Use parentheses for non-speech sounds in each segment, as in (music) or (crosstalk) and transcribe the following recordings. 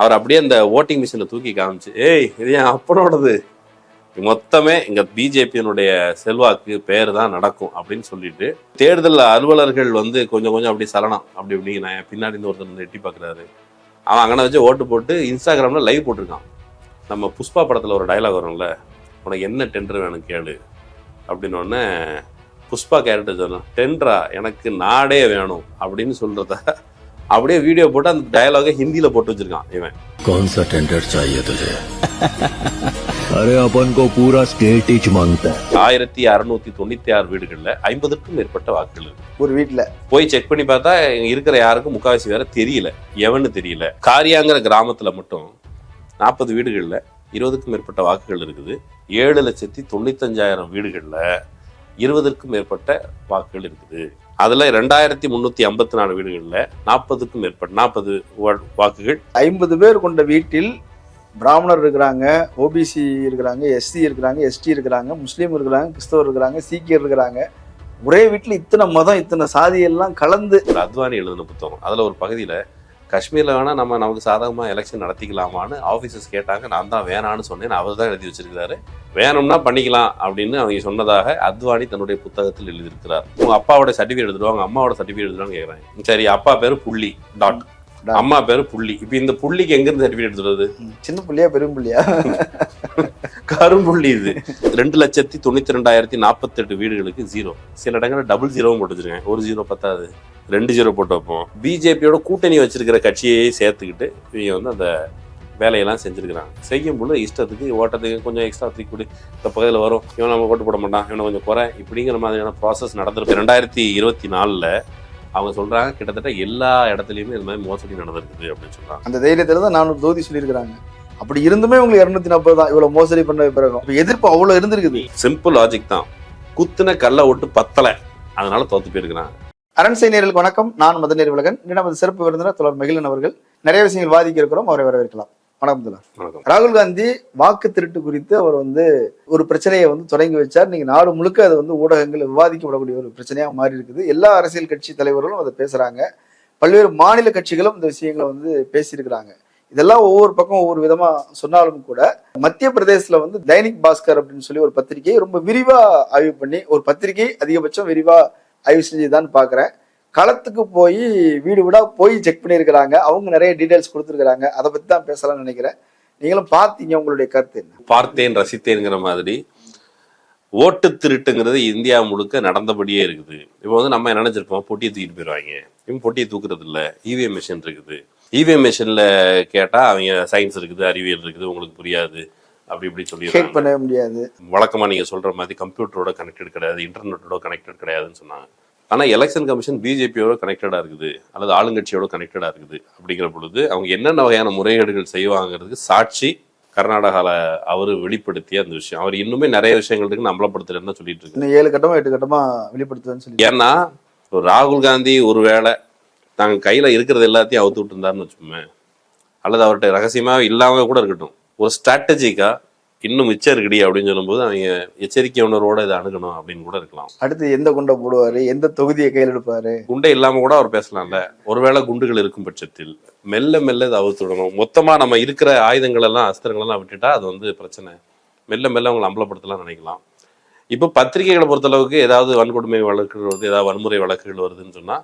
அவர் அப்படியே அந்த ஓட்டிங் மிஷினை தூக்கி காமிச்சு ஏய் இது என் அப்பனோடது? மொத்தமே இங்கே பிஜேபியினுடைய செல்வாக்கு பேர் தான் நடக்கும் அப்படின்னு சொல்லிட்டு தேர்தல் அலுவலர்கள் வந்து கொஞ்சம் கொஞ்சம் அப்படி சலனம். அப்படி இப்படி நான் பின்னாடி இருந்து ஒருத்தர் வந்து எட்டி பார்க்குறாரு அவன் அங்கே வச்சு ஓட்டு போட்டு இன்ஸ்டாகிராமில் லைவ் போட்டிருக்கான். நம்ம புஷ்பா படத்தில் ஒரு டயலாக் வரும்ல உனக்கு என்ன டெண்டர் வேணும் கேளு அப்படின்னு புஷ்பா கேரக்டர் சொன்னான் டெண்டரா எனக்கு நாடே வேணும் அப்படின்னு சொல்கிறத அப்படியே வீடியோ போட்டு அந்த டயலாகை ஹிந்தியில போட்டு வச்சிருக்கான் இவன் कौन सा टेंडर चाहिए तुझे अरे अपन को पूरा स्टेट ही मांगता है ஆயிரத்தி அறுநூத்தி தொண்ணூத்தி ஆறு வீடுகள்ல ஐம்பதுக்கும் மேற்பட்ட வாக்குகள் இருக்கு ஒரு வீட்டுல போய் செக் பண்ணி பார்த்தா இங்க இருக்கிற யாருக்கும் முக்காவாசி வேற தெரியல எவன்னு தெரியல காரியாங்கிற கிராமத்துல மட்டும் நாற்பது வீடுகள்ல இருபதுக்கும் மேற்பட்ட வாக்குகள் இருக்குது ஏழு லட்சத்தி தொண்ணூத்தஞ்சாயிரம் வீடுகள்ல இருபதுக்கும் மேற்பட்ட வாக்குகள் இருக்குது அதுல ரெண்டாயிரத்தி முன்னூத்தி ஐம்பத்தி நாலு வீடுகள்ல நாற்பதுக்கும் மேற்பட்ட நாற்பது வாக்குகள். ஐம்பது பேர் கொண்ட வீட்டில் பிராமணர் இருக்கிறாங்க ஓபிசி இருக்கிறாங்க எஸ்சி இருக்கிறாங்க எஸ்டி இருக்கிறாங்க முஸ்லீம் இருக்கிறாங்க கிறிஸ்தவர் இருக்கிறாங்க சீக்கியர் இருக்கிறாங்க. ஒரே வீட்டில் இத்தனை மதம் இத்தனை சாதி எல்லாம் கலந்து ஒரு அத்வானி எழுதின புத்தகம். அதுல ஒரு பகுதியில காஷ்மீரில் வேணால் நம்ம நமக்கு சாதகமாக எலெக்ஷன் நடத்திக்கலாமான்னு ஆஃபீஸர்ஸ் கேட்டாங்க. நான் தான் வேணான்னு சொன்னேன். அவர் தான் எழுதி வச்சிருக்கிறாரு. வேணும்னா பண்ணிக்கலாம் அப்படின்னு அவங்க சொன்னதாக அத்வானி தன்னுடைய புத்தகத்தில் எழுதியிருக்கிறார். உங்க அப்பாவோட சர்டிஃபிகேட் எடுத்துருவாங்க அம்மாவோட சர்டிஃபிகேட் எடுத்துருவாங்க கேட்குறாங்க சரி அப்பா பேர் புள்ளி டாட் அம்மா பேரு புள்ளி. இப்போ இந்த புள்ளிக்கு எங்க இருந்து சர்டிஃபிகேட் எடுத்துறது சின்ன புள்ளியா பெரும் புள்ளியா? கரும்புள்ளி இது. ரெண்டு லட்சத்தி தொண்ணூத்தி ரெண்டாயிரத்தி நாற்பத்தெட்டு வீடுகளுக்கு ஜீரோ சில இடங்களில் டபுள் ஜீரோவும் போட்டு வச்சிருக்கேன் ஒரு ஜீரோ பத்தாது. ரெண்டு ஜீரோ போட்டு வைப்போம். பிஜேபியோட கூட்டணி வச்சிருக்கிற கட்சியை சேர்த்துக்கிட்டு இவங்க வந்து அந்த வேலையெல்லாம் செஞ்சிருக்கிறாங்க. செய்யும் பொழுது இஷ்டத்துக்கு ஓட்டத்துக்கு கொஞ்சம் எக்ஸ்ட்ரா தூக்கி கொடு. இந்த பகுதியில் வரும். இவன் நம்ம ஓட்டு போட மாட்டான். இவனை கொஞ்சம் குறை. இப்படிங்கிற மாதிரியான ப்ராசஸ் நடந்திருக்கு. ரெண்டாயிரத்தி இருபத்தி நாலில் அவங்க சொல்றாங்க கிட்டத்தட்ட எல்லா இடத்துலையுமே இது மாதிரி மோசடி நடந்திருக்குது அப்படின்னு சொல்றாங்க. அந்த தைரியத்துல தான் நானூறு தொகுதி சொல்லியிருக்கிறாங்க. அப்படி இருந்துமே உங்களுக்கு இருநூத்தி நாற்பது தான். இவ்வளவு மோசடி பண்ண பிறகு. எதிர்ப்பு அவ்வளவு இருந்திருக்குது. சிம்பிள் லாஜிக் தான். குத்துன கல்லை ஓட்டு பத்தலை. அதனால தோத்து போயிருக்கிறாங்க. அரண்சை நேர்களுக்கு வணக்கம். நான் மதநேர் உலகன். இன்று நமது சிறப்பு விருந்தினர் தொடர் மகிழன் அவர்கள். நிறைய விஷயங்கள் வாதிக்க இருக்கிறோம் அவரை வரவேற்கலாம். வணக்கம் வணக்கம். ராகுல் காந்தி வாக்கு திருட்டு குறித்து அவர் வந்து ஒரு பிரச்சனையை வந்து தொடங்கி வச்சார். நீங்க நாடு முழுக்க அது வந்து ஊடகங்கள் விவாதிக்கப்படக்கூடிய ஒரு பிரச்சனையா மாறி இருக்குது. எல்லா அரசியல் கட்சி தலைவர்களும் அதை பேசுறாங்க. பல்வேறு மாநில கட்சிகளும் இந்த விஷயங்களை வந்து பேசியிருக்கிறாங்க. இதெல்லாம் ஒவ்வொரு பக்கம் ஒவ்வொரு விதமா சொன்னாலும் கூட மத்திய பிரதேசத்துல வந்து தைனிக் பாஸ்கர் அப்படின்னு சொல்லி ஒரு பத்திரிகை ரொம்ப விரிவா ஆய்வு பண்ணி ஒரு பத்திரிகை அதிகபட்சம் விரிவா ஆய்வு செஞ்சுதான் பாக்குறேன் களத்துக்கு போய் வீடு வீடா போய் செக் பண்ணியிருக்கிறாங்க. அவங்க நிறைய டீடைல்ஸ் கொடுத்துருக்காங்க அதை பத்தி தான் பேசலாம்னு நினைக்கிறேன். நீங்களும் பார்த்தீங்க உங்களுடைய கருத்து என்ன? பார்த்தேன் ரசித்தேங்கிற மாதிரி ஓட்டு திருட்டுங்கிறது இந்தியா முழுக்க நடந்தபடியே இருக்குது. இப்போ வந்து நம்ம என்ன நினைச்சிருப்போம்? பொட்டியை தூக்கிட்டு போயிடுவாங்க இவன் பொட்டியை தூக்குறது இல்ல. இவிஎம் மிஷின் இருக்குது. இவிஎம் மிஷின்ல கேட்டா அவங்க சயின்ஸ் இருக்குது அறிவியல் இருக்குது உங்களுக்கு புரியாது. அப்படி இப்படி சொல்லிடுறாங்க. பண்ணவே முடியாது. வழக்கமா நீங்க சொல்ற மாதிரி கம்ப்யூட்டரோட கனெக்டட் கிடையாது இன்டர்நெட்டோட கனெக்டட் கிடையாதுன்னு சொன்னாங்க. ஆனா எலெக்ஷன் கமிஷன் பிஜேபியோட கனெக்டடா இருக்குது அல்லது ஆளுங்கட்சியோட கனெக்டடா இருக்குது அப்படிங்கிற பொழுது அவங்க என்னென்ன வகையான முறைகேடுகள் செய்வாங்கிறதுக்கு சாட்சி கர்நாடகால அவரு வெளிப்படுத்திய அந்த விஷயம். அவர் இன்னுமே நிறைய விஷயங்கள் இருக்கு அம்பலப்படுத்தலன்னு சொல்லிட்டு இருக்கு ஏழு கட்டமா எட்டு கட்டமா வெளிப்படுத்துவேன்னு சொல்லி ஏன்னா ஒரு ராகுல் காந்தி ஒருவேளை தாங்க கையில இருக்கிறது எல்லாத்தையும் அவுத்து விட்டு இருந்தாருன்னு வச்சுக்கோமே அல்லது அவர்கிட்ட ரகசியமா இல்லாம கூட இருக்கட்டும். ஒரு ஸ்ட்ராட்டஜிக்கா இன்னும் மிச்சம் இருக்குடி அப்படின்னு சொல்லும்போது அவங்க எச்சரிக்கை உணர்வோட இதை அணுகணும் அப்படின்னு கூட இருக்கலாம். அடுத்து எந்த குண்டை போடுவாரு? எந்த தொகுதியை கையில் எடுப்பாரு? குண்டை இல்லாம கூட அவர் பேசலாம்ல. ஒருவேளை குண்டுகள் இருக்கும் பட்சத்தில் மெல்ல மெல்ல இதை அவுத்து விடணும். மொத்தமா நம்ம இருக்கிற ஆயுதங்கள் எல்லாம் அஸ்திரங்கள் எல்லாம் விட்டுட்டா அது வந்து பிரச்சனை. மெல்ல மெல்ல அவங்களை அம்பலப்படுத்தலாம் நினைக்கலாம். இப்போ பத்திரிகைகளை பொறுத்தளவுக்கு ஏதாவது வன்கொடுமை வழக்குகள் வருது ஏதாவது வன்முறை வழக்குகள் வருதுன்னு சொன்னா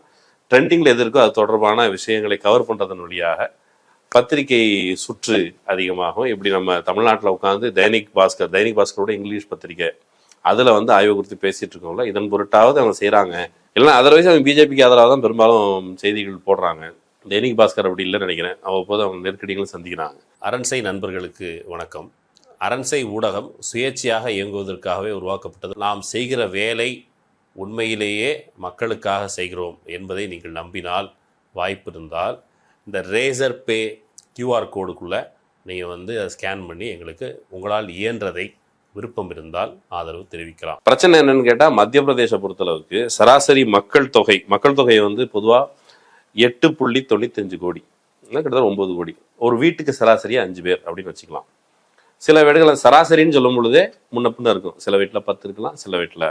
ட்ரெண்டிங்ல எது இருக்கோ அது தொடர்பான விஷயங்களை கவர் பண்றதன் வழியாக பத்திரிகை சுற்று அதிகமாகும். இப்படி நம்ம தமிழ்நாட்டில் உட்காந்து தைனிக் பாஸ்கர் தைனிக் பாஸ்கரோட இங்கிலீஷ் பத்திரிகை. அதில் வந்து ஆய்வு குறித்து பேசிகிட்டு இருக்கோம்ல. இதன் பொருட்டாவது அவங்க செய்கிறாங்க இல்லைன்னா அதர்வைஸ் அவங்க பிஜேபிக்கு ஆதரவாக தான் பெரும்பாலும் செய்திகள் போடுறாங்க. தைனிக் பாஸ்கர் அப்படி இல்லைன்னு நினைக்கிறேன். அவ்வப்போது அவங்க நெருக்கடிகளும் சந்திக்கிறாங்க. அரண்சை நண்பர்களுக்கு வணக்கம். அரண்சை ஊடகம் சுயேட்சையாக இயங்குவதற்காகவே உருவாக்கப்பட்டது. நாம் செய்கிற வேலை உண்மையிலேயே மக்களுக்காக செய்கிறோம் என்பதை நீங்கள் நம்பினால் வாய்ப்பு இருந்தால் இந்த ரேசர் பே கியூஆர் கோடுக்குள்ளே நீங்கள் வந்து அதை ஸ்கேன் பண்ணி எங்களுக்கு உங்களால் இயன்றதை விருப்பம் இருந்தால் ஆதரவு தெரிவிக்கலாம். பிரச்சனை என்னன்னு கேட்டால் மத்திய பிரதேச பொறுத்தளவுக்கு சராசரி மக்கள் தொகை மக்கள் தொகை வந்து பொதுவாக எட்டு புள்ளி தொண்ணூத்தஞ்சு கோடி. கிட்டத்தட்ட ஒம்பது கோடி. ஒரு வீட்டுக்கு சராசரியாக அஞ்சு பேர் அப்படின்னு வச்சுக்கலாம். சில வீடுகளில் சராசரின்னு சொல்லும் பொழுதே முன்ன பின்ன இருக்கும். சில வீட்டில் பத்து இருக்கலாம் சில வீட்டில்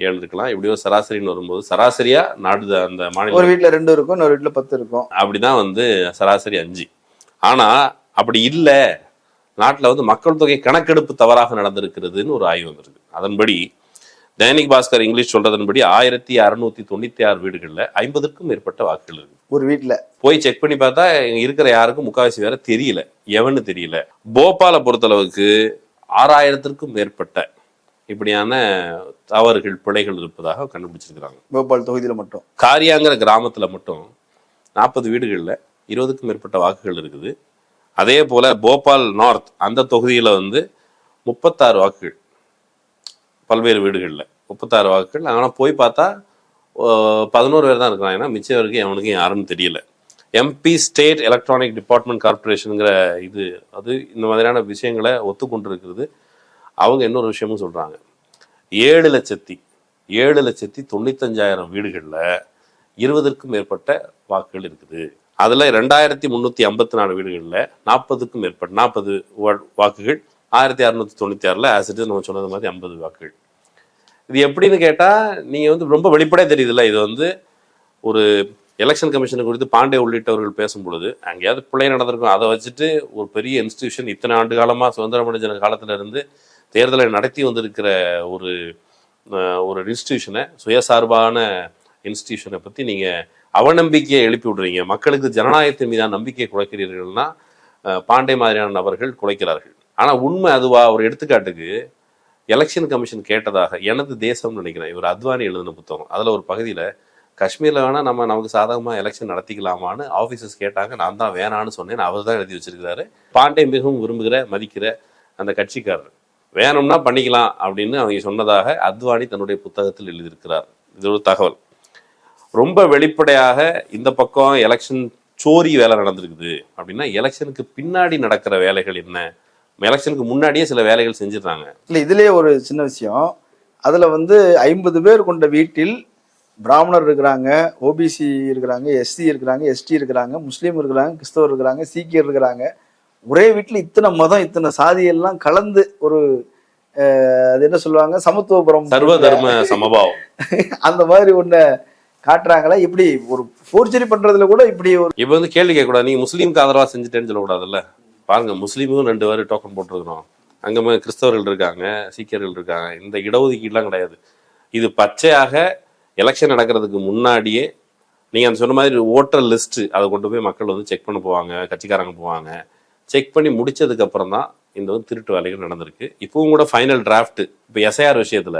ஏழு இருக்கலாம் இப்படியோ சராசரின்னு வரும்போது சராசரியா நாடு அந்த மாநில ஒரு வீட்டுல ரெண்டு இருக்கும் இன்னொரு வீட்டுல பத்து இருக்கும். அப்படிதான் வந்து சராசரி அஞ்சு. ஆனா அப்படி இல்ல. நாட்டுல வந்து மக்கள் தொகை கணக்கெடுப்பு தவறாக நடந்திருக்கிறதுன்னு ஒரு ஆய்வு வந்திருக்கு. அதன்படி தைனிக் பாஸ்கர் இங்கிலீஷ் சொல்றதன்படி ஆயிரத்தி அறுநூத்தி தொண்ணூத்தி ஆறு வீடுகள்ல ஐம்பதுக்கும் மேற்பட்ட வாக்குகள் இருக்கு. ஒரு வீட்டுல போய் செக் பண்ணி பார்த்தா இங்க இருக்கிற யாருக்கும் முக்காவாசி வேற தெரியல. எவன்னு தெரியல. போபாலை பொறுத்தளவுக்கு ஆறாயிரத்திற்கும் மேற்பட்ட இப்படியான தவறுகள் பிழைகள் இருப்பதாக கண்டுபிடிச்சிருக்கிறாங்க. போபால் தொகுதியில மட்டும். காரியாங்கிற கிராமத்துல மட்டும் நாற்பது வீடுகள்ல இருபதுக்கும் மேற்பட்ட வாக்குகள் இருக்குது. அதே போல போபால் நார்த் அந்த தொகுதியில வந்து முப்பத்தாறு வாக்குகள் பல்வேறு வீடுகள்ல முப்பத்தாறு வாக்குகள். ஆனா போய் பார்த்தா பதினோரு பேர் தான் இருக்கிறாங்க. ஏன்னா மிச்சம் வரைக்கும் அவனுக்கு யாருன்னு தெரியல. எம்பி ஸ்டேட் எலக்ட்ரானிக் டிபார்ட்மெண்ட் கார்ப்பரேஷனுங்கிற இது அது இந்த மாதிரியான விஷயங்களை ஒத்துக்கொண்டு இருக்கிறது அவங்க இன்னொரு விஷயமும் சொல்றாங்க. ஏழு லட்சத்தி ஏழு லட்சத்தி தொண்ணூத்தஞ்சாயிரம் வீடுகளில் இருபதற்கும் மேற்பட்ட வாக்குகள் இருக்குது. அதுல ரெண்டாயிரத்தி முந்நூற்றி ஐம்பத்தி நாலு வீடுகளில் நாற்பதுக்கும் மேற்பட்ட நாற்பது வாக்குகள். ஆயிரத்தி அறுநூற்றி தொண்ணூற்றி ஆறில் ஆசிட்டு நம்ம சொன்னது மாதிரி ஐம்பது வாக்குகள். இது எப்படின்னு கேட்டா நீங்கள் வந்து ரொம்ப வெளிப்படையாக தெரியுதுல்ல இது வந்து ஒரு எலெக்ஷன் கமிஷன் குறித்து பாண்டே உள்ளிட்டவர்கள் பேசும் பொழுது அங்கேயாவது பிள்ளை நடந்திருக்கும். அதை வச்சுட்டு ஒரு பெரிய இன்ஸ்டிடியூஷன் இத்தனை ஆண்டு காலமா சுதந்திரம் அடைஞ்ச காலத்துல இருந்து தேர்தலை நடத்தி வந்திருக்கிற ஒரு ஒரு இன்ஸ்டிடியூஷனை சுயசார்பான இன்ஸ்டிடியூஷனை பற்றி நீங்கள் அவநம்பிக்கையை எழுப்பி விடுறீங்க. மக்களுக்கு ஜனநாயகத்தின் மீதான நம்பிக்கையை குலைக்கிறீர்கள்னா பாண்டே மாதிரியான நபர்கள் குலைக்கிறார்கள். ஆனால் உண்மை அதுவா? ஒரு எடுத்துக்காட்டுக்கு எலெக்ஷன் கமிஷன் கேட்டதாக எனது தேசம்னு நினைக்கிறேன். இவர் அத்வானி எழுதின புத்தகம். அதில் ஒரு பகுதியில் காஷ்மீரில் வேணால் நம்ம நமக்கு சாதகமாக எலெக்ஷன் நடத்திக்கலாமான்னு ஆஃபீஸர்ஸ் கேட்டாங்க. நான் தான் வேணான்னு சொன்னேன் அவர் தான் எழுதி வச்சிருக்கிறாரு. பாண்டே மிகவும் விரும்புகிற மதிக்கிற அந்த கட்சிக்காரர். வேணும்னா பண்ணிக்கலாம் அப்படின்னு அவங்க சொன்னதாக அத்வானி தன்னுடைய புத்தகத்தில் எழுதியிருக்கிறார். இது ஒரு தகவல். ரொம்ப வெளிப்படையாக இந்த பக்கம் எலெக்ஷன் சோரி வேலை நடந்திருக்குது அப்படின்னா எலெக்ஷனுக்கு பின்னாடி நடக்கிற வேலைகள் என்ன? எலெக்ஷனுக்கு முன்னாடியே சில வேலைகள் செஞ்சிடறாங்க. இல்லை இதுலேயே ஒரு சின்ன விஷயம். அதில் வந்து ஐம்பது பேர் கொண்ட வீட்டில் பிராமணர் இருக்கிறாங்க ஓபிசி இருக்கிறாங்க எஸ்சி இருக்கிறாங்க எஸ்டி இருக்கிறாங்க முஸ்லீம் இருக்கிறாங்க கிறிஸ்தவர் இருக்கிறாங்க சீக்கியர் இருக்கிறாங்க. ஒரே வீட்டில் இத்தனை மதம் இத்தனை சாதி எல்லாம் கலந்து ஒரு அது என்ன சொல்லுவாங்க? சமத்துவபுரம் சர்வ தர்ம சமபாவம். (laughs) அந்த மாதிரி ஒண்ணு காட்டுறாங்களா. இப்படி ஒரு ஃபோர்ஜரி பண்றதுல கூட இப்படி ஒரு இப்ப வந்து கேள்வி கேட்கக்கூடாது. நீங்க முஸ்லீமுக்கு ஆதரவா செஞ்சுட்டேன்னு சொல்லக்கூடாதுல்ல? பாருங்க முஸ்லீமுக்கும் ரெண்டு பேரும் டோக்கன் போட்டிருக்கிறோம். அங்க கிறிஸ்தவர்கள் இருக்காங்க சீக்கியர்கள் இருக்காங்க. இந்த இடஒதுக்கீடுலாம் கிடையாது. இது பச்சையாக எலெக்ஷன் நடக்கிறதுக்கு முன்னாடியே நீங்க அந்த சொன்ன மாதிரி ஓட்டர் லிஸ்ட் அதை கொண்டு போய் மக்கள் வந்து செக் பண்ண போவாங்க கட்சிக்காரங்க போவாங்க. செக் பண்ணி முடிச்சதுக்கு அப்புறம் தான் இந்த வந்து திருட்டு வேலைகள் நடந்திருக்கு. இப்பவும் கூட ஃபைனல் டிராஃப்ட் இப்போ எஸ்ஐஆர் விஷயத்துல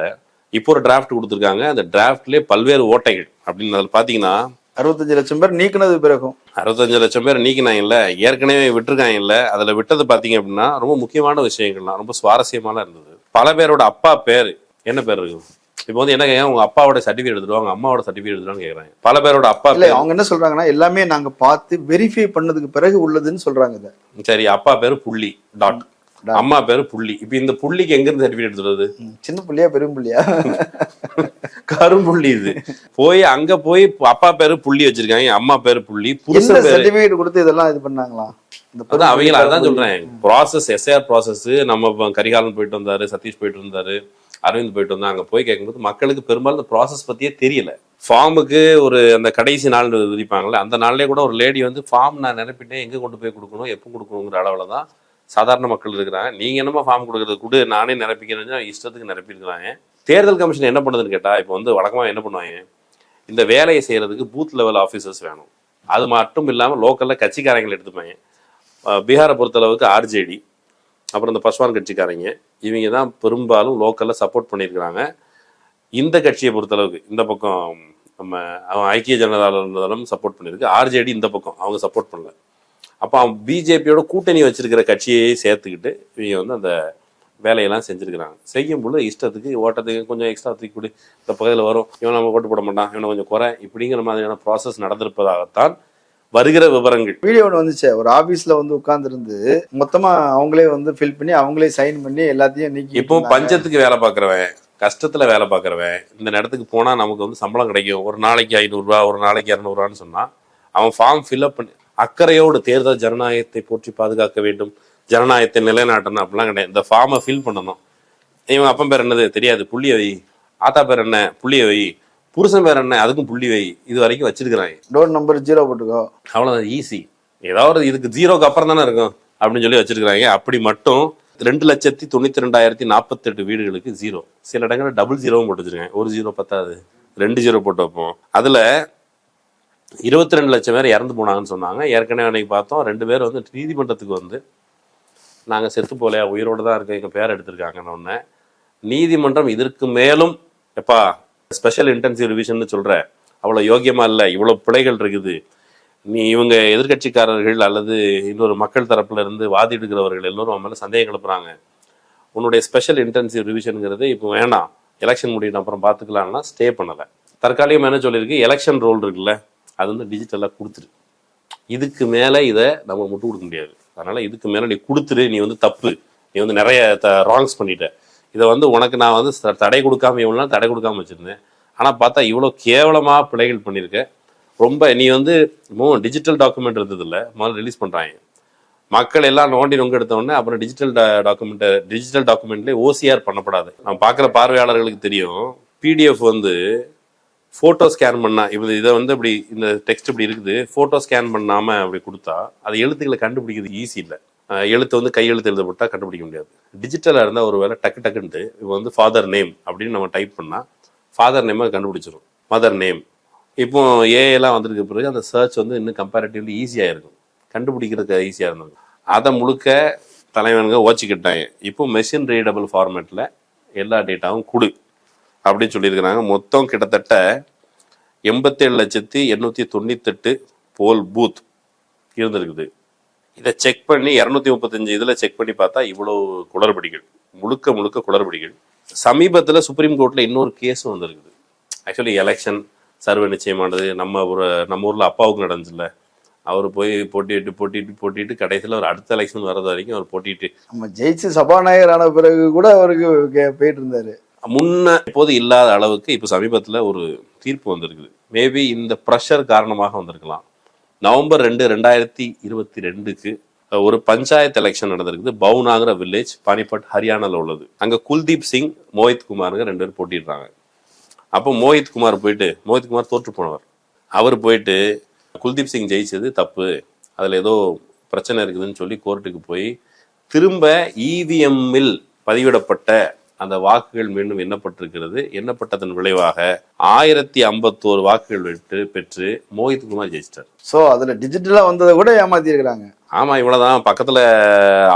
இப்போ ஒரு டிராஃப்ட் கொடுத்துருக்காங்க. அந்த டிராஃப்ட்லேயே பல்வேறு ஓட்டைகள் அப்படின்னு அதில் பார்த்தீங்கன்னா அறுபத்தஞ்சு லட்சம் பேர் நீக்கினது பிறகும். அறுபத்தஞ்சு லட்சம் பேர் நீக்கினாங்கல்ல ஏற்கனவே விட்டுருக்காங்கல்ல அதுல விட்டது பாத்தீங்க அப்படின்னா ரொம்ப முக்கியமான விஷயங்கள்லாம் ரொம்ப சுவாரஸ்யமாலாம் இருந்தது. பல பேரோட அப்பா பேர் என்ன பேர் இருக்கு இப்போ வந்து என்ன உங்க அப்பாவோட சர்டிஃபிகேட் எடுத்துருவாங்க அம்மாவோட சர்டிஃபிகேட் எடுத்துருவாங்க கேக்குறாங்க. பல பேரோட அப்பா இல்ல அவங்க என்ன சொல்றாங்கன்னா எல்லாமே நாங்க பார்த்து வெரிஃபை பண்ணதுக்கு பிறகு உள்ளதுன்னு சொல்றாங்க சரி அப்பா பேரு புள்ளி டாட் அம்மா பேரு புள்ளி. இப்போ இந்த புள்ளிக்கு எங்க இருந்து சர்டிஃபிகேட் எடுத்துறது சின்ன புள்ளியா பெரும் புள்ளியா? கரும்புள்ளி இது. போய் அங்க போய் அப்பா பேரு புள்ளி வச்சிருக்காங்க அம்மா பேரு புள்ளி பேரு. சர்டிபிகேட் கொடுத்து இதெல்லாம் இது பண்ணாங்களா? அதான் அவங்கள அதான் சொல்றேன். ப்ராசஸ் எஸ்ஐஆர் ப்ராசஸ் நம்ம கரிகாலன் போயிட்டு வந்தாரு சதீஷ் போயிட்டு வந்தாரு. அரவிந்த் போயிட்டு வந்தாங்க அங்கே போய் கேட்கும்போது மக்களுக்கு பெரும்பாலும் இந்த ப்ராசஸ் பற்றியே தெரியல. ஃபார்முக்கு ஒரு அந்த கடைசி நாள் விதிப்பாங்களே அந்த நாள்லேயே கூட ஒரு லேடி வந்து ஃபார்ம் நான் நிரப்பிட்டேன் எங்கே கொண்டு போய் கொடுக்கணும் எப்போ கொடுக்கணுங்கிற அளவில் தான் சாதாரண மக்கள் இருக்கிறாங்க. நீங்கள் என்னமோ ஃபார்ம் கொடுக்குறது? கொடு நானே நிரப்பிக்கிறேன்னு இஷ்டத்துக்கு நிரப்பியிருக்கிறாங்க தேர்தல் கமிஷன் என்ன பண்ணுதுன்னு கேட்டால் இப்போ வந்து வழக்கமாக என்ன பண்ணுவாங்க? இந்த வேலையை செய்கிறதுக்கு பூத் லெவல் ஆஃபீஸர்ஸ் வேணும். அது மட்டும் இல்லாமல் லோக்கலில் கட்சிக்காரங்களை எடுத்துப்பாங்க. பீகாரை பொறுத்தளவுக்கு ஆர்ஜேடி அப்புறம் இந்த பஸ்வான் கட்சிக்காரங்க இவங்க தான் பெரும்பாலும் லோக்கலில் சப்போர்ட் பண்ணியிருக்கிறாங்க. இந்த கட்சியை பொறுத்தளவுக்கு இந்த பக்கம் நம்ம அவன் ஐக்கிய ஜனதா இருந்தாலும் சப்போர்ட் பண்ணியிருக்கு. ஆர்ஜேடி இந்த பக்கம் அவங்க சப்போர்ட் பண்ணல. அப்போ அவன் பிஜேபியோட கூட்டணி வச்சிருக்கிற கட்சியை சேர்த்துக்கிட்டு இவங்க வந்து அந்த வேலையெல்லாம் செஞ்சுருக்கிறாங்க. செய்யும் பொழுது இஷ்டத்துக்கு ஓட்டத்துக்கு கொஞ்சம் எக்ஸ்ட்ரா தூக்கி கொடு இந்த பகுதியில் வரும் இவன் நம்ம ஓட்டு போட மாட்டான் இவனை கொஞ்சம் குறை இப்படிங்கிற மாதிரியான ப்ராசஸ் நடந்திருப்பதாகத்தான் வருகிற விவரங்கள். வீடியோ ஒன்று வந்துச்சு. ஒரு ஆபீஸ்ல வந்து உட்கார்ந்துருந்து மொத்தமா அவங்களே வந்து ஃபில் பண்ணி அவங்களே சைன் பண்ணி எல்லாத்தையும் நீக்கி இப்போ பஞ்சத்துக்கு வேலை பார்க்குறவன் கஷ்டத்துல வேலை பார்க்குறவன் இந்த இடத்துக்கு போனா நமக்கு வந்து சம்பளம் கிடைக்கும். ஒரு நாளைக்கு ஐநூறுரூவா ஒரு நாளைக்கு இரநூறுவான்னு சொன்னா அவன் ஃபார்ம் ஃபில்அப் பண்ணி அக்கறையோடு தேர்தல் ஜனநாயகத்தை போற்றி பாதுகாக்க வேண்டும். ஜனநாயகத்தை நிலைநாட்டணும் அப்படிலாம் கிடையாது. இந்த ஃபார்மை ஃபில் பண்ணணும். இவன் அப்பன் பேர் என்னது? தெரியாது. புள்ளிய வை. ஆத்தா பேர் என்ன? புள்ளிய வை. புருஷன் பேர் என்ன? அதுக்கும் புள்ளி வை. இது வரைக்கும் வச்சிருக்கிறாங்க. டோர் நம்பர் ஜீரோ போட்டுக்கோ. அவ்வளோதான் ஈஸி ஏதாவது இதுக்கு ஜீரோக்கு அப்புறம் தானே இருக்கும். அப்படின்னு சொல்லி வச்சிருக்கிறாங்க. அப்படி மட்டும் ரெண்டு லட்சத்தி தொண்ணூத்தி ரெண்டாயிரத்தி நாற்பத்தெட்டு வீடுகளுக்கு ஜீரோ சில இடங்களில் டபுள் ஜீரோவும் போட்டு வச்சிருக்காங்க ஒரு ஜீரோ பத்தாது. ரெண்டு ஜீரோ போட்டு வைப்போம். அதுல இருபத்தி ரெண்டு லட்சம் பேர் இறந்து போனாங்கன்னு சொன்னாங்க. ஏற்கனவே அன்னைக்கு பார்த்தோம். ரெண்டு பேர் வந்து நீதிமன்றத்துக்கு வந்து நாங்கள் செத்து போலையா உயிரோடு தான் இருக்க எங்கள் பேர் எடுத்திருக்காங்கன்னு ஒன்று நீதிமன்றம் இதற்கு மேலும் எப்பா ஸ்பெஷல் இன்டென்சிவ் ரிவிஷன் சொல்ற அவ்வளோ யோக்கியமா இல்லை. இவ்வளோ பிழைகள் இருக்குது. நீ இவங்க எதிர்க்கட்சிக்காரர்கள் அல்லது இன்னொரு மக்கள் தரப்புல இருந்து வாதிடுகிறவர்கள் எல்லோரும் அவன் மேலே சந்தேகம் எழுப்புறாங்க. உன்னுடைய ஸ்பெஷல் இன்டென்சிவ் ரிவிஷனுங்கிறது இப்போ வேணாம். எலெக்ஷன் முடியின அப்புறம் பார்த்துக்கலாம்னா ஸ்டே பண்ணலை. தற்காலிகமாக என்ன சொல்லியிருக்கு? எலெக்ஷன் ரோல் இருக்குல்ல. அது வந்து டிஜிட்டலாக கொடுத்துரு. இதுக்கு மேலே இதை நம்ம முட்டு கொடுக்க முடியாது. அதனால இதுக்கு மேலே நீ கொடுத்துரு. நீ வந்து தப்பு. நீ வந்து நிறைய த ராங்ஸ் பண்ணிட்ட. இதை வந்து உனக்கு நான் வந்து தடை கொடுக்காம இவ்வளோ தடை கொடுக்காம வச்சிருந்தேன். ஆனால் பார்த்தா இவ்வளோ கேவலமாக பிழைகள் பண்ணியிருக்கேன் ரொம்ப நீ வந்து மோ டிஜிட்டல் டாக்குமெண்ட் இருந்தது இல்லை முதல்ல ரிலீஸ் பண்ணுறாங்க மக்கள் எல்லாம் நோண்டி நொங்க எடுத்தோடனே அப்புறம் டிஜிட்டல் டாக்குமெண்ட் டிஜிட்டல் டாக்குமெண்ட்லேயே ஓசிஆர் பண்ணப்படாது. நான் பார்க்குற பார்வையாளர்களுக்கு தெரியும் பிடிஎஃப் வந்து ஃபோட்டோ ஸ்கேன் பண்ணால் இப்போ இதை வந்து இப்படி இந்த டெக்ஸ்ட் இப்படி இருக்குது ஃபோட்டோ ஸ்கேன் பண்ணாமல் அப்படி கொடுத்தா அது எழுத்துக்களை கண்டுபிடிக்கிறது ஈஸி இல்லை. எழுத்து வந்து கையெழுத்து எழுதப்பட்டால் கண்டுபிடிக்க முடியாது. டிஜிட்டலாக இருந்தால் ஒரு வேலை டக்கு டக்குன்ட்டு இப்போ வந்து ஃபாதர் நேம் அப்படின்னு நம்ம டைப் பண்ணால் ஃபாதர் நேமை கண்டுபிடிச்சிரும். மதர் நேம் இப்போ ஏஎல்லாம் வந்திருக்க பிறகு அந்த சர்ச் வந்து இன்னும் கம்பேரிட்டிவ்லி ஈஸியாக இருக்கும். கண்டுபிடிக்கிறதுக்கு ஈஸியாக இருந்தது. அதை முழுக்க தலைவனுங்க ஓச்சிக்கிட்டாங்க. இப்போ மெஷின் ரீடபிள் ஃபார்மேட்டில் எல்லா டேட்டாவும் கொடு அப்படின்னு சொல்லியிருக்கிறாங்க. மொத்தம் கிட்டத்தட்ட எண்பத்தேழு லட்சத்தி எண்ணூற்றி தொண்ணூத்தெட்டு போல் பூத் இருந்திருக்குது. இதை செக் பண்ணி இரநூத்தி முப்பத்தஞ்சு இதில் செக் பண்ணி பார்த்தா இவ்வளோ குளறுபடிகள். முழுக்க முழுக்க குளறுபடிகள். சமீபத்தில் சுப்ரீம் கோர்ட்டில் இன்னொரு கேஸும் வந்திருக்குது. ஆக்சுவலி எலெக்ஷன் சர்வே நிச்சயமானது. நம்ம ஒரு நம்ம ஊரில் அப்பாவுக்கு நடந்துச்சுல்ல. அவர் போய் போட்டிட்டு போட்டிட்டு போட்டிட்டு கடைசியில் ஒரு அடுத்த எலெக்ஷன் வர்றது வரைக்கும் அவர் போட்டிட்டு நம்ம ஜெயிச்சு சபாநாயகர் ஆன பிறகு கூட அவருக்கு போயிட்டு இருந்தாரு. முன்ன இப்போது இல்லாத அளவுக்கு இப்போ சமீபத்தில் ஒரு தீர்ப்பு வந்திருக்குது. மேபி இந்த ப்ரெஷர் காரணமாக வந்திருக்கலாம். நவம்பர் ரெண்டு ரெண்டாயிரத்தி இருபத்தி ரெண்டுக்கு ஒரு பஞ்சாயத்து எலெக்ஷன் நடந்திருக்குது. பவுனாங்கிற வில்லேஜ் பானிபட் ஹரியானால உள்ளது. அங்கே குல்தீப் சிங் மோஹித் குமாருங்க ரெண்டு பேரும் போட்டிடுறாங்க. அப்போ மோஹித் குமார் போயிட்டு மோஹித் குமார் தோற்று போனவர். அவர் போயிட்டு குல்தீப் சிங் ஜெயிச்சது தப்பு. அதில் ஏதோ பிரச்சனை இருக்குதுன்னு சொல்லி கோர்ட்டுக்கு போய் திரும்ப இவிஎம்மில் பதிவிடப்பட்ட அந்த வாக்குகள் மீண்டும் எண்ணப்பட்டிருக்கிறது. எண்ணப்பட்டதன் விளைவாக ஆயிரத்தி ஐம்பத்தோரு வாக்குகள் பெற்று பெற்று மோஹித் குமார் ஜெயிச்சிட்டார். சோ அதுல டிஜிட்டலா வந்ததை கூட ஏமாத்தி இருக்கிறாங்க ஆமா இவ்வளவுதான். பக்கத்துல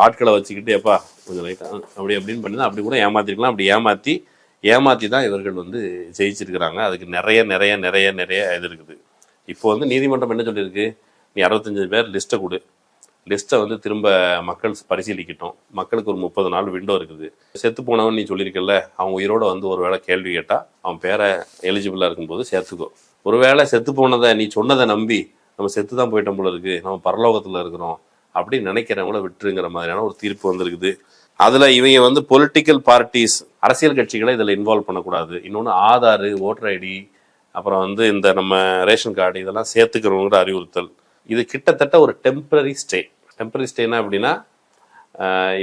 ஆட்களை வச்சுக்கிட்டு எப்பா கொஞ்சம் அப்படி அப்படின்னு பண்ணி அப்படி கூட ஏமாத்திருக்கலாம். அப்படி ஏமாத்தி ஏமாத்தி தான் இவர்கள் வந்து ஜெயிச்சிருக்கிறாங்க. அதுக்கு நிறைய நிறைய நிறைய நிறைய இது இருக்குது. இப்போ வந்து நீதிமன்றம் என்ன சொல்லியிருக்கு? நீ அறுபத்தஞ்சு பேர் லிஸ்ட்டை கொடு. லிஸ்ட்டை வந்து திரும்ப மக்கள் பரிசீலிக்கட்டும். மக்களுக்கு ஒரு முப்பது நாள் விண்டோ இருக்குது. செத்து போனவன் நீ சொல்லியிருக்கல அவன் உயிரோட வந்து ஒரு வேளை கேள்வி கேட்டால் அவன் பேரை எலிஜிபிளாக இருக்கும்போது சேர்த்துக்கோ. ஒருவேளை செத்து போனதை நீ சொன்னதை நம்பி நம்ம செத்து தான் போயிட்டோம் போல இருக்குது நம்ம பரலோகத்தில் இருக்கிறோம் அப்படின்னு நினைக்கிறவங்கள விட்டுருங்கிற மாதிரியான ஒரு தீர்ப்பு வந்திருக்குது. அதில் இவங்க வந்து பொலிட்டிக்கல் பார்ட்டிஸ் அரசியல் கட்சிகளை இதில் இன்வால்வ் பண்ணக்கூடாது. இன்னொன்று ஆதார் ஓட்டர் ஐடி அப்புறம் வந்து இந்த நம்ம ரேஷன் கார்டு இதெல்லாம் சேர்த்துக்கிறோங்கிற அறிவுறுத்தல். இது கிட்டத்தட்ட ஒரு டெம்பரரி ஸ்டே டெம்பரரி ஸ்டேனா அப்படின்னா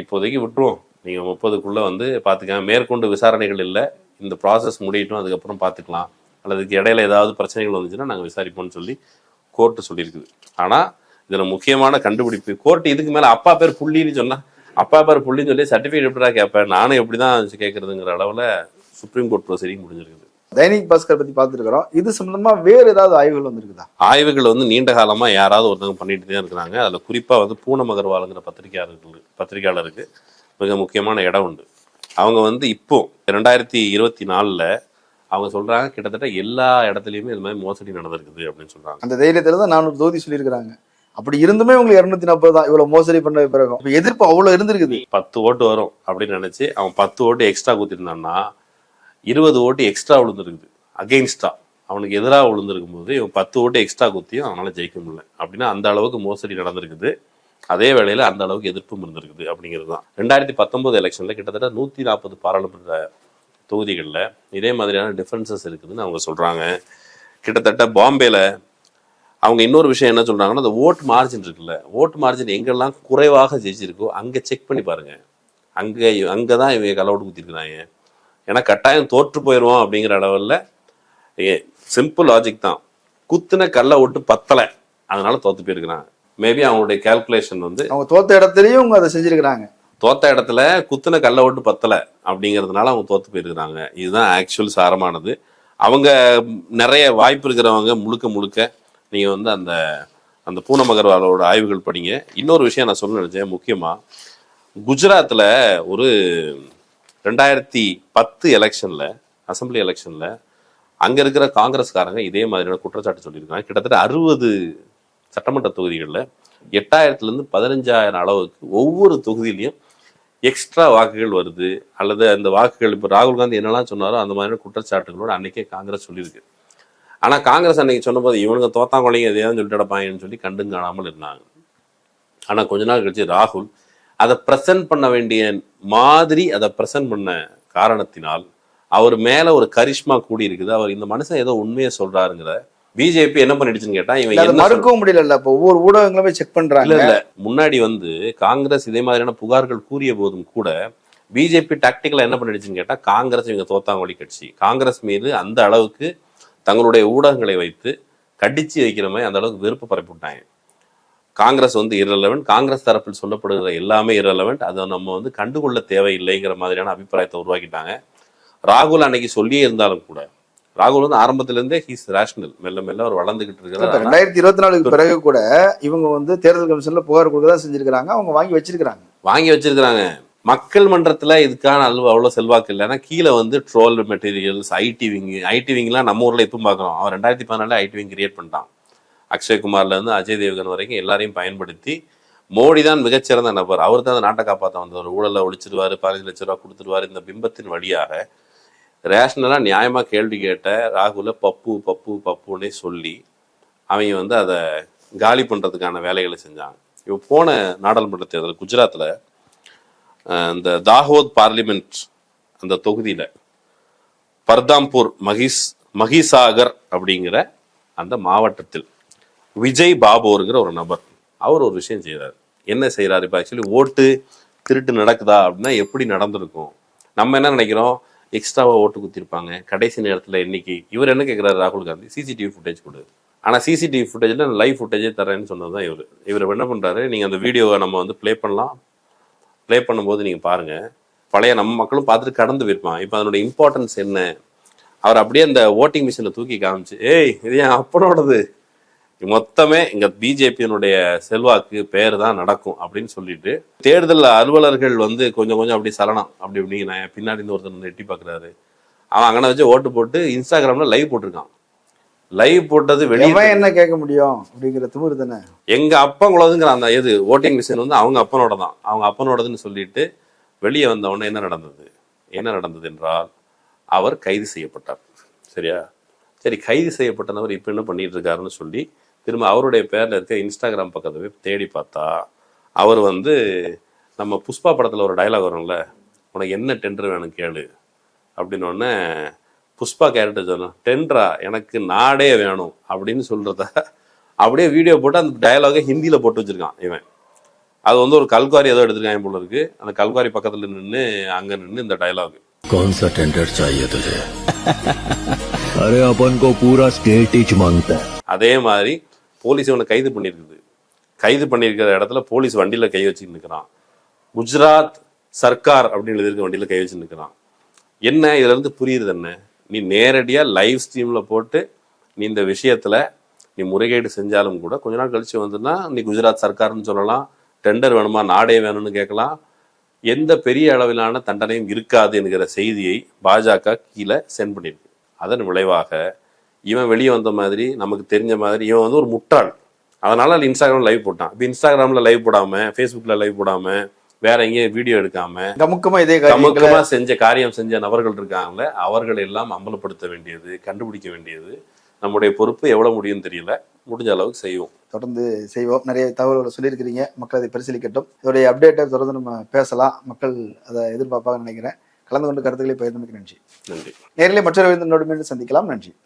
இப்போதைக்கு விட்டுருவோம். நீங்கள் முப்பதுக்குள்ளே வந்து பார்த்துக்கலாம் மேற்கொண்டு விசாரணைகள் இல்லை. இந்த ப்ராசஸ் முடியட்டும் அதுக்கப்புறம் பார்த்துக்கலாம் அல்லது இதுக்கு இடையில ஏதாவது பிரச்சனைகள் வந்துச்சுன்னா நாங்கள் விசாரிப்போம்னு சொல்லி கோர்ட்டு சொல்லியிருக்குது ஆனால் இதில் முக்கியமான கண்டுபிடிப்பு கோர்ட்டு இதுக்கு மேலே அப்பா பேர் புள்ளின்னு சொன்னால் அப்பா பேர் புள்ளின்னு சொல்லி சர்டிஃபிகேட் எப்படிடா கேட்பேன் நானும் எப்படி தான் கேட்குறதுங்கிற அளவில் சுப்ரீம் கோர்ட் ப்ரொசீடிங் முடிஞ்சிருக்குது. தைனிக் பாஸ்கர் பத்தி பார்த்துருக்கிறோம் இது சம்பந்தமா வேற ஏதாவது ஆய்வுகள் வந்திருக்குதா ஆய்வுகள் வந்து நீண்ட காலமா யாராவது ஒருத்தவங்க பண்ணிட்டு தான் இருக்கிறாங்க அதுல குறிப்பா வந்து பூனம் அகர்வாலுங்கிற பத்திரிகையாளர்கள் பத்திரிகையாளருக்கு மிக முக்கியமான இடம் உண்டு அவங்க வந்து இப்போ ரெண்டாயிரத்தி இருபத்தி நாலுல அவங்க சொல்றாங்க கிட்டத்தட்ட எல்லா இடத்துலயுமே இது மாதிரி மோசடி நடந்திருக்குது அப்படின்னு சொல்றாங்க அந்த தைரியத்துல தான் நானூறு தொகுதி சொல்லியிருக்கிறாங்க அப்படி இருந்துமே உங்களுக்கு இருநூத்தி நாற்பது தான் இவ்வளவு மோசடி பண்ண பிறகு எதிர்ப்பு அவ்வளவு இருந்திருக்குது. பத்து ஓட்டு வரும் அப்படின்னு நினைச்சு அவன் பத்து ஓட்டு எக்ஸ்ட்ரா குத்திருந்தான்னா இருபது ஓட்டு எக்ஸ்ட்ரா விழுந்துருக்குது. அகெயின்ஸ்டா அவனுக்கு எதிராக விழுந்திருக்கும் போது இவன் பத்து ஓட்டு எக்ஸ்ட்ரா குத்தியும் அவனால் ஜெயிக்க முடியல. அப்படின்னா அந்த அளவுக்கு மோசடி நடந்திருக்குது. அதே வேளையில் அந்த அளவுக்கு எதிர்ப்பும் இருந்திருக்குது அப்படிங்கிறது தான். ரெண்டாயிரத்தி பத்தொன்பது எலெக்ஷனில் கிட்டத்தட்ட நூற்றி நாற்பது பாராளுமன்ற தொகுதிகளில் இதே மாதிரியான டிஃப்ரென்சஸ் இருக்குதுன்னு அவங்க சொல்கிறாங்க கிட்டத்தட்ட பாம்பேல அவங்க இன்னொரு விஷயம் என்ன சொல்கிறாங்கன்னா அந்த ஓட் மார்ஜின் இருக்குல்ல. ஓட் மார்ஜின் எங்கெல்லாம் குறைவாக ஜெயிச்சிருக்கோ அங்கே செக் பண்ணி பாருங்கள் அங்கே அங்கே தான் இவங்க கலவுட்டு குத்திருக்கிறாங்க. ஏன்னா கட்டாயம் தோற்று போயிடுவோம் அப்படிங்கிற அளவில் சிம்பிள் லாஜிக் தான். குத்துன கல்ல ஓட்டு பத்தலை. அதனால தோத்து போயிருக்கிறான் மேபி அவங்களுடைய கால்குலேஷன் வந்து அவங்க தோத்த இடத்துலயும் அவங்க அதை செஞ்சிருக்கிறாங்க. தோத்த இடத்துல குத்துன கல்ல ஓட்டு பத்தல அப்படிங்கிறதுனால அவங்க தோத்து போயிருக்கிறாங்க. இதுதான் ஆக்சுவல் சாரமானது. அவங்க நிறைய வாய்ப்பு இருக்கிறவங்க முழுக்க முழுக்க நீங்க வந்து அந்த அந்த பூனம் அகர்வாலோட ஆய்வுகள் படிங்க. இன்னொரு விஷயம் நான் சொல்ல நினைச்சேன். முக்கியமா குஜராத்ல ஒரு ரெண்டாயிரத்தி பத்து எலெக்ஷன்ல அசெம்பிளி எலெக்ஷன்ல அங்க இருக்கிற காங்கிரஸ்காரங்க இதே மாதிரியான குற்றச்சாட்டு சொல்லியிருக்காங்க. கிட்டத்தட்ட அறுபது சட்டமன்ற தொகுதிகளில் எட்டாயிரத்துல இருந்து பதினஞ்சாயிரம் அளவுக்கு ஒவ்வொரு தொகுதியிலையும் எக்ஸ்ட்ரா வாக்குகள் வருது. அல்லது அந்த வாக்குகள் இப்போ ராகுல் காந்தி என்னெல்லாம் சொன்னாரோ அந்த மாதிரியான குற்றச்சாட்டுகளோட அன்னைக்கே காங்கிரஸ் சொல்லியிருக்கு. ஆனா காங்கிரஸ் அன்னைக்கு சொன்னபோது இவனுங்க தோத்தாங்கொள்ளைங்க எதையாவது சொல்லிட்டு அடப்பாங்கன்னு சொல்லி கண்டும் காணாமல் இருந்தாங்க. ஆனா கொஞ்ச நாள் கழிச்சு ராகுல் அதை ப்ரெசென்ட் பண்ண வேண்டிய மாதிரி அதை ப்ரெசென்ட் பண்ண காரணத்தினால் அவர் மேல ஒரு கரிஷ்மா கூடி இருக்குது அவர் இந்த மனுஷன் ஏதோ உண்மையை சொல்றாருங்கிற பிஜேபி என்ன பண்ணிடுச்சுன்னு கேட்டா இவன் இல்ல, மறுக்கவும் முடியல இப்ப ஒவ்வொரு ஊடகங்களுமே செக் இல்ல பண்றாங்க. இல்ல முன்னாடி வந்து காங்கிரஸ் இதே மாதிரியான புகார்கள் கூறிய போதும் கூட பிஜேபி டாக்டிக்கலா என்ன பண்ணிடுச்சுன்னு கேட்டா காங்கிரஸ் இவங்க தோத்தாங்கொழி கட்சி. காங்கிரஸ் மீது அந்த அளவுக்கு தங்களுடைய ஊடகங்களை வைத்து கடிச்சு வைக்கிற மாதிரி அந்த அளவுக்கு வெறுப்பு பரப்பி விட்டாங்க. காங்கிரஸ் வந்து இரலவெண்ட் காங்கிரஸ் தரப்பில் சொல்லப்படுகிற எல்லாமே இரலவெண்ட் அதை நம்ம வந்து கண்டுகொள்ள தேவையில்லைங்கிற மாதிரியான அபிப்பிராயத்தை உருவாக்கிட்டாங்க. ராகுல் அன்னைக்கு சொல்லியே இருந்தாலும் கூட ராகுல் வந்து ஆரம்பத்துல இருந்தே ஹீஸ் ரேஷனல் மெல்ல மெல்ல அவர் வளர்ந்துகிட்டு இப்ப இருக்கிறார் ரெண்டாயிரத்தி இருபத்தி நாலுக்கு பிறகு கூட இவங்க வந்து தேர்தல் கமிஷன்ல புகார் கொடுக்க தான் செஞ்சிருக்காங்க அவங்க வாங்கி வச்சிருக்காங்க வாங்கி வச்சிருக்கிறாங்க. மக்கள் மன்றத்துல இதுக்கான அளவு அவ்வளவு செல்வாக்கு இல்லை. ஏன்னா கீழே வந்து troll materials IT wing IT விங்லாம் நம்ம ஊர்ல இப்பவும் பார்க்குறோம். அவன் ரெண்டாயிரத்தி பதினாலுல ஐடி விங் கிரியேட் பண்ணிட்டான். அக்ஷய்குமார்லேருந்து அஜய் தேவ்கன் வரைக்கும் எல்லாரையும் பயன்படுத்தி மோடி தான் மிகச்சிறந்த நபர். அவர் தான் அந்த நாட்டை காப்பாற்ற வந்தவர். ஊழலை ஒழிச்சிருவார் பதினஞ்சு லட்ச ரூபா கொடுத்துருவார் இந்த பிம்பத்தின் வழியாக ரேஷனலாக நியாயமாக கேள்வி கேட்ட ராகுல பப்பு பப்பு பப்புன்னே சொல்லி அவங்க வந்து அதை காலி பண்ணுறதுக்கான வேலைகளை செஞ்சாங்க. இப்போ போன நாடாளுமன்ற தேர்தல் குஜராத்தில் இந்த தாகோத் பார்லிமெண்ட் அந்த தொகுதியில் பர்தாம்பூர் மகிஸ் மகிசாகர் அப்படிங்கிற அந்த மாவட்டத்தில் விஜய் பாபுங்கிற ஒரு நபர். அவர் ஒரு விஷயம் செய்கிறார் என்ன செய்கிறார் இப்போ ஆக்சுவலி ஓட்டு திருட்டு நடக்குதா? அப்படின்னா எப்படி நடந்திருக்கும்? நம்ம என்ன நினைக்கிறோம்? எக்ஸ்ட்ராவாக ஓட்டு குத்திருப்பாங்க. கடைசி நேரத்தில் இன்னைக்கு இவர் என்ன கேட்குறாரு ராகுல் காந்தி சிசிடிவி ஃபுட்டேஜ் கொடு. ஆனால் சிசிடிவி ஃபுட்டேஜில் லைவ் ஃபுட்டேஜே தரேன்னு சொன்னது தான் இவர். இவர் என்ன பண்ணுறாரு நீங்கள் அந்த வீடியோவை நம்ம வந்து ப்ளே பண்ணலாம். ப்ளே பண்ணும்போது நீங்கள் பாருங்கள் பழைய நம்ம மக்களும் பார்த்துட்டு கடந்து போயிருப்பான். இப்போ அதனோட இம்பார்ட்டன்ஸ் என்ன? அவர் அப்படியே அந்த ஓட்டிங் மிஷினை தூக்கி காமிச்சு ஏய் இது என் அப்பனோடது? மொத்தமே இங்க பிஜேபியினுடைய செல்வாக்கு பேர் தான் நடக்கும் அப்படின்னு சொல்லிட்டு தேர்தல் அலுவலர்கள் வந்து கொஞ்சம் கொஞ்சம் அப்படி சலனம். அப்படி இப்படி நான் பின்னாடி இருந்து ஒருத்தர் வந்து எட்டி பார்க்கறாரு. அவன் அங்கன வச்சு ஓட்டு போட்டு இன்ஸ்டாகிராம்ல லைவ் போட்டிருக்கான். லைவ் போட்டது வெளியே என்ன கேட்க முடியும் அப்படிங்கிற திமிரு தானே? எங்க அப்பங்களோதுங்கிற அந்த இது ஓட்டிங் மிஷின் வந்து அவங்க அப்பனோட தான். அவங்க அப்பனோடதுன்னு சொல்லிட்டு வெளியே வந்த உடனே என்ன நடந்தது? என்ன நடந்தது என்றால் அவர் கைது செய்யப்பட்டார். சரியா? சரி கைது செய்யப்பட்ட நபர் இப்போ என்ன பண்ணிட்டு இருக்காருன்னு சொல்லி திரும்ப அவருடைய பேர்ல இருக்க இன்ஸ்டாகிராம் பக்கத்தை போய் தேடி பார்த்தா அவர் வந்து நம்ம புஷ்பா படத்துல ஒரு டயலாக் வரும்ல உனக்கு என்ன டெண்டர் வேணும் கேளு அப்படின்னு உடனே புஷ்பா கேரக்டர் சொன்னோம் டெண்டரா எனக்கு நாடே வேணும் அப்படின்னு சொல்றத அப்படியே வீடியோ போட்டு அந்த டயலாகை ஹிந்தியில போட்டு வச்சிருக்கான் இவன் அது வந்து ஒரு கல்குவாரி ஏதோ எடுத்திருக்காங்க போல இருக்கு அந்த கல்குவாரி பக்கத்துல நின்று அங்க நின்று இந்த டயலாக் कौन सा टेंडर चाहिए तुझे अरे अपन को पूरा स्टेट ही मांगता है அதே மாதிரி போலீஸ் இவனை கைது பண்ணியிருக்குது. கைது பண்ணியிருக்கிற இடத்துல போலீஸ் வண்டியில் கை வச்சு நிற்கிறான் குஜராத் சர்க்கார் அப்படின்னு எழுதியிருக்க வண்டியில் கை வச்சு நிற்கிறான் என்ன? இதுலேருந்து புரியுது என்ன? நீ நேரடியாக லைவ் ஸ்ட்ரீமில் போட்டு நீ இந்த விஷயத்தில் நீ முறைகேடு செஞ்சாலும் கூட கொஞ்ச நாள் கழிச்சு வந்துன்னா நீ குஜராத் சர்க்கார்னு சொல்லலாம் டெண்டர் வேணுமா நாடே வேணும்னு கேட்கலாம். எந்த பெரிய அளவிலான தண்டனையும் இருக்காது என்கிற செய்தியை பாஜக கீழே சென்ட் பண்ணியிருக்கு அதன் விளைவாக இவன் வெளியே வந்த மாதிரி நமக்கு தெரிஞ்ச மாதிரி இவன் வந்து ஒரு முட்டாள். அதனால இன்ஸ்டாகிராம் லைவ் போட்டான். இப்போ இன்ஸ்டாகிராம்ல லைவ் போடாம ஃபேஸ்புக்ல லைவ் போடாம வேற எங்கேயும் வீடியோ எடுக்காம கமுக்கமா இதே தமக்கமா செஞ்ச காரியம் செஞ்ச நபர்கள் இருக்காங்கல்ல அவர்கள் எல்லாம் அமலப்படுத்த வேண்டியது கண்டுபிடிக்க வேண்டியது. நம்முடைய பொறுப்பு எவ்வளவு முடியும்னு தெரியல. முடிஞ்ச அளவுக்கு செய்வோம். தொடர்ந்து செய்வோம். நிறைய தகவல்களை சொல்லியிருக்கிறீங்க. மக்கள் அதை பரிசீலிக்கட்டும். இதோடைய அப்டேட்டை தொடர்ந்து நம்ம பேசலாம். மக்கள் அதை எதிர்பார்ப்பாங்கன்னு நினைக்கிறேன். கலந்து கொண்டு கருத்துக்களை பகிர்ந்தமைக்கு நன்றி. நன்றி. நேரிலே மற்றொரு விருந்தினோடு மீண்டும் சந்திக்கலாம். நன்றி.